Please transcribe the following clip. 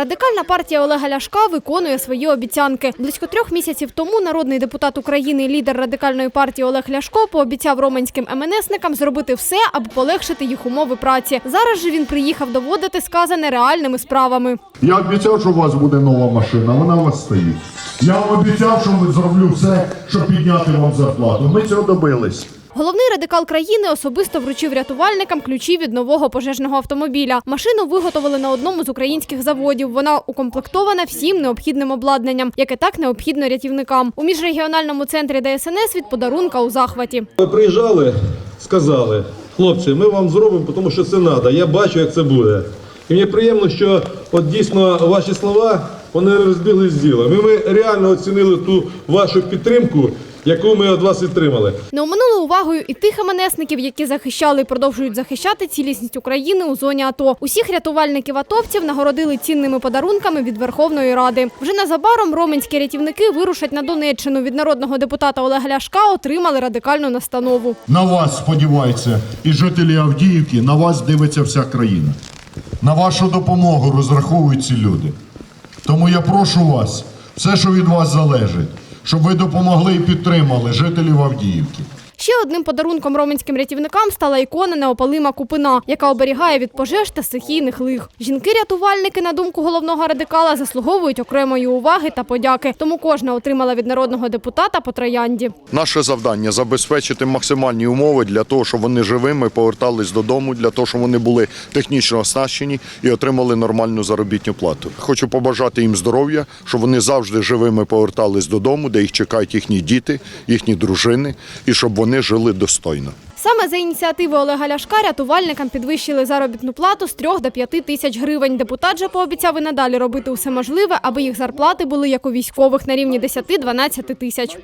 Радикальна партія Олега Ляшка виконує свої обіцянки. Близько трьох місяців тому народний депутат України, лідер радикальної партії Олег Ляшко пообіцяв роменським МНСникам зробити все, аби полегшити їх умови праці. Зараз же він приїхав доводити сказане реальними справами. Я обіцяв, що у вас буде нова машина, вона у вас стоїть. Я вам обіцяв, що ми зроблю все, щоб підняти вам зарплату. Ми цього добились. Головний радикал країни особисто вручив рятувальникам ключі від нового пожежного автомобіля. Машину виготовили на одному з українських заводів. Вона укомплектована всім необхідним обладнанням, яке так необхідно рятівникам. У міжрегіональному центрі ДСНС від подарунка у захваті. Ви приїжджали, сказали, хлопці, ми вам зробимо, тому що це треба. Я бачу, як це буде. І мені приємно, що от дійсно ваші слова вони розбіглись з ділом. І ми реально оцінили ту вашу підтримку, яку ми від вас отримали. Не оминули увагою і тих МНСників, які захищали і продовжують захищати цілісність України у зоні АТО. Усіх рятувальників атовців нагородили цінними подарунками від Верховної Ради. Вже незабаром роменські рятівники вирушать на Донеччину. Від народного депутата Олега Ляшка отримали радикальну настанову. На вас сподіваються і жителі Авдіївки, на вас дивиться вся країна. На вашу допомогу розраховують ці люди. Тому я прошу вас, все, що від вас залежить, щоб ви допомогли і підтримали жителів Авдіївки. Ще одним подарунком роменським рятівникам стала ікона неопалима купина, яка оберігає від пожеж та стихійних лих. Жінки-рятувальники, на думку головного радикала, заслуговують окремої уваги та подяки. Тому кожна отримала від народного депутата по троянді. Наше завдання забезпечити максимальні умови для того, щоб вони живими повертались додому, для того, щоб вони були технічно оснащені і отримали нормальну заробітну плату. Хочу побажати їм здоров'я, щоб вони завжди живими повертались додому, де їх чекають їхні діти, їхні дружини, і щоб вони жили достойно. Саме за ініціативи Олега Ляшка рятувальникам підвищили заробітну плату з 3 до 5 тисяч гривень. Депутат же пообіцяв і надалі робити усе можливе, аби їх зарплати були як у військових на рівні 10-12 тисяч.